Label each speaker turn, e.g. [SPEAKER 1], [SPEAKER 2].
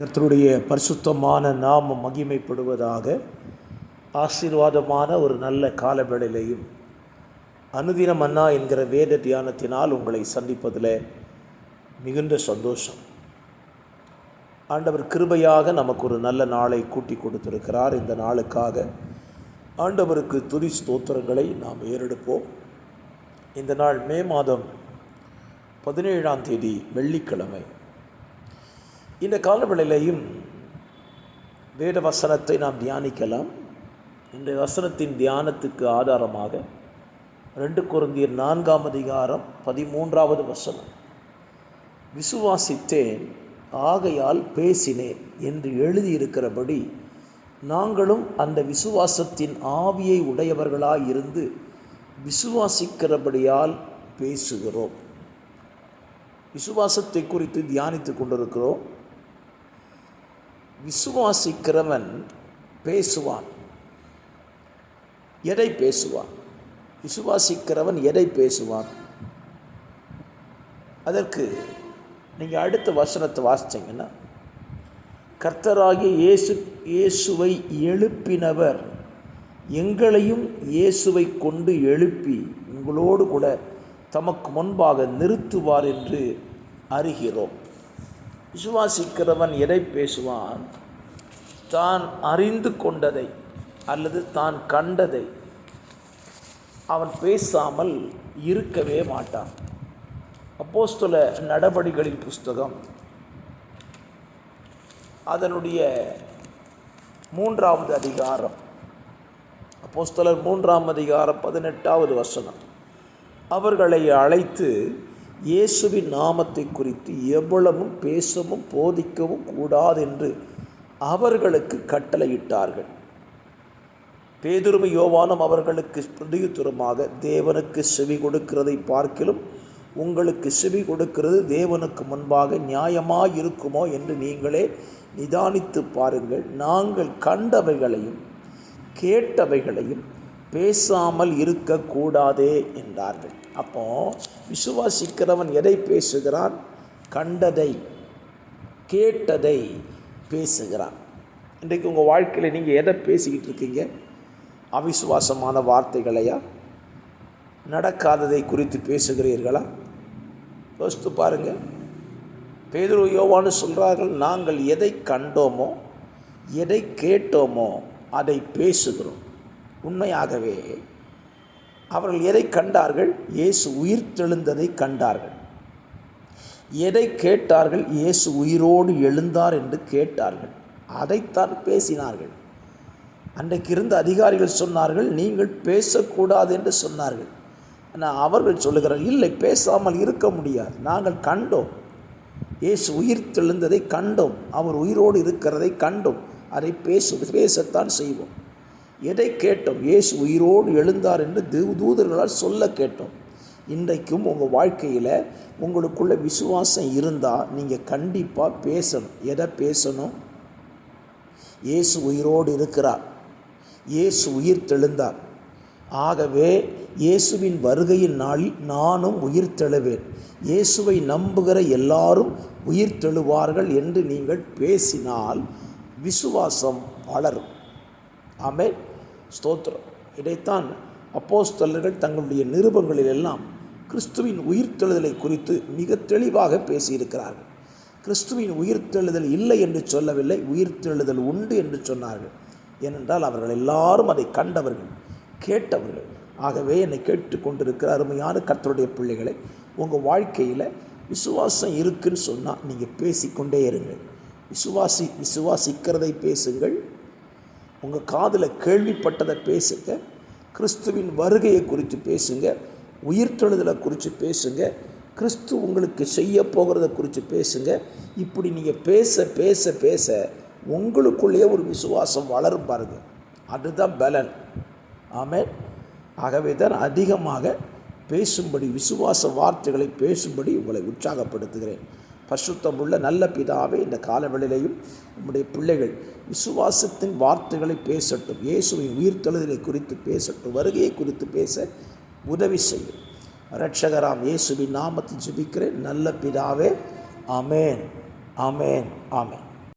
[SPEAKER 1] கர்த்தருடைய பரிசுத்தமான நாம் மகிமைப்படுவதாக ஆசீர்வாதமான ஒரு நல்ல காலவேளையிலையும் அனுதினம் அண்ணா என்கிற வேத தியானத்தினால் உங்களை சந்திப்பதில் மிகுந்த சந்தோஷம். ஆண்டவர் கிருபையாக நமக்கு ஒரு நல்ல நாளை கூட்டி கொடுத்திருக்கிறார். இந்த நாளுக்காக ஆண்டவருக்கு துதி ஸ்தோத்திரங்களை நாம் ஏறெடுப்போம். இந்த நாள் மே மாதம் பதினேழாம் தேதி வெள்ளிக்கிழமை. இந்த காலவெளியிலையும் வேத வசனத்தை நாம் தியானிக்கலாம். இந்த வசனத்தின் தியானத்துக்கு ஆதாரமாக ரெண்டு குருந்தியர் நான்காம் அதிகாரம் பதிமூன்றாவது வசனம். விசுவாசித்தேன் ஆகையால் பேசினேன் என்று எழுதியிருக்கிறபடி நாங்களும் அந்த விசுவாசத்தின் ஆவியை உடையவர்களாயிருந்து விசுவாசிக்கிறபடியால் பேசுகிறோம். விசுவாசத்தை குறித்து தியானித்து கொண்டிருக்கிறோம். விசுவாசிக்கிறவன் பேசுவான். எதை பேசுவான்? விசுவாசிக்கிறவன் எதை பேசுவான்? அதற்கு நீங்கள் அடுத்த வசனத்தை வாசித்தீங்கன்னா கர்த்தராகிய இயேசு இயேசுவை எழுப்பினவர் எங்களையும் இயேசுவை கொண்டு எழுப்பி உங்களோடு கூட தமக்கு முன்பாக நிறுத்துவார் என்று அறிகிறோம். விசுவாசிக்கிறவன் எதை பேசுவான்? தான் அறிந்து கொண்டதை அல்லது தான் கண்டதை அவன் பேசாமல் இருக்கவே மாட்டான். அப்போஸ்தல நடபடிகளின் புஸ்தகம் அதனுடைய மூன்றாவது அதிகாரம். அப்போஸ்தலர் மூன்றாம் அதிகாரம் பதினெட்டாவது வசனம். அவர்களை அழைத்து இயேசுவின் நாமத்தை குறித்து எவ்வளவும் பேசவும் போதிக்கவும் கூடாதென்று அவர்களுக்கு கட்டளையிட்டார்கள். பேதுருமை யோவானம் அவர்களுக்கு பிரதியுத்தரமாக தேவனுக்கு செவி கொடுக்கிறதை பார்க்கிலும் உங்களுக்கு செவி கொடுக்கிறது தேவனுக்கு முன்பாக நியாயமாக இருக்குமோ என்று நீங்களே நிதானித்து பாருங்கள். நாங்கள் கண்டவைகளையும் கேட்டவைகளையும் பேசாமல் இருக்கக்கூடாதே என்றார்கள். அப்போ விசுவாசிக்கிறவன் எதை பேசுகிறான்? கண்டதை கேட்டதை பேசுகிறான். இன்றைக்கு உங்கள் வாழ்க்கையில் நீங்கள் எதை பேசிக்கிட்டு இருக்கீங்க? அவிசுவாசமான வார்த்தைகளையா? நடக்காததை குறித்து பேசுகிறீர்களா? யோசித்து பாருங்கள் பேதுரு யோவான்னு சொல்கிறார்கள் நாங்கள் எதை கண்டோமோ எதை கேட்டோமோ அதை பேசுகிறோம். உண்மையாகவே அவர்கள் எதை கண்டார்கள்? இயேசு உயிர் தெழுந்ததை கண்டார்கள். எதை கேட்டார்கள்? இயேசு உயிரோடு எழுந்தார் என்று கேட்டார்கள். அதைத்தான் பேசினார்கள். அன்றைக்கு இருந்த அதிகாரிகள் சொன்னார்கள் நீங்கள் பேசக்கூடாது என்று சொன்னார்கள். ஆனால் அவர்கள் சொல்லுகிறார் இல்லை பேசாமல் இருக்க முடியாது. நாங்கள் கண்டோம். இயேசு உயிர் தெழுந்ததை கண்டோம். அவர் உயிரோடு இருக்கிறதை கண்டோம். அதை பேசு பேசத்தான் செய்வோம். எதை கேட்டோம்? இயேசு உயிரோடு எழுந்தார் என்று தூதர்களால் சொல்ல கேட்டோம். இன்றைக்கும் உங்கள் வாழ்க்கையில் உங்களுக்குள்ள விசுவாசம் இருந்தால் நீங்கள் கண்டிப்பாக பேசணும். எதை பேசணும்? இயேசு உயிரோடு இருக்கிறார். இயேசு உயிர் தெழுந்தார். ஆகவே இயேசுவின் வருகையின் நாளில் நானும் உயிர் தெழுவேன். இயேசுவை நம்புகிற எல்லாரும் உயிர் தெழுவார்கள் என்று நீங்கள் பேசினால் விசுவாசம் வளரும். ஆமே ஸ்தோத்திரம். இதைத்தான் அப்போஸ்தலர்கள் தங்களுடைய நிருபங்களில் எல்லாம் கிறிஸ்துவின் உயிர்த்தெழுதலை குறித்து மிக தெளிவாக பேசியிருக்கிறார்கள். கிறிஸ்துவின் உயிர்த்தெழுதல் இல்லை என்று சொல்லவில்லை உயிர்த்தெழுதல் உண்டு என்று சொன்னார்கள். ஏனென்றால் அவர்கள் எல்லாரும் அதை கண்டவர்கள் கேட்டவர்கள். ஆகவே என்னை கேட்டுக்கொண்டிருக்கிற அருமையான கர்த்தருடைய பிள்ளைகளை உங்கள் வாழ்க்கையில் விசுவாசம் இருக்குன்னு சொன்னால் நீங்கள் பேசிக்கொண்டே இருங்கள். விசுவாசி விசுவாசிக்கிறதை பேசுங்கள். உங்கள் காதில் கேள்விப்பட்டதை பேசுங்கள் கிறிஸ்துவின் வருகையை குறித்து பேசுங்க உயிர்த்தெழுதலை குறித்து பேசுங்க கிறிஸ்து உங்களுக்கு செய்ய போகிறத குறித்து பேசுங்க. இப்படி நீங்கள் பேச பேச பேச உங்களுக்குள்ளேயே ஒரு விசுவாசம் வளரும் பாருங்கள் அதுதான் பலன். ஆமே ஆகவே தான் அதிகமாக பேசும்படி விசுவாச வார்த்தைகளை பேசும்படி உங்களை உற்சாகப்படுத்துகிறேன். பசுத்தமுள்ள நல்ல பிதாவே இந்த காலவெளியிலையும் நம்முடைய பிள்ளைகள் விசுவாசத்தின் வார்த்தைகளை பேசட்டும். இயேசுவின் உயிர்த்தெழுதலை குறித்து பேசட்டும். வருகையை குறித்து பேச உதவி செய்யும். ரட்சகராம் இயேசுவின் நாமத்தில் ஜெபிக்கிறேன். நல்ல பிதாவே அமேன் அமேன் ஆமேன்.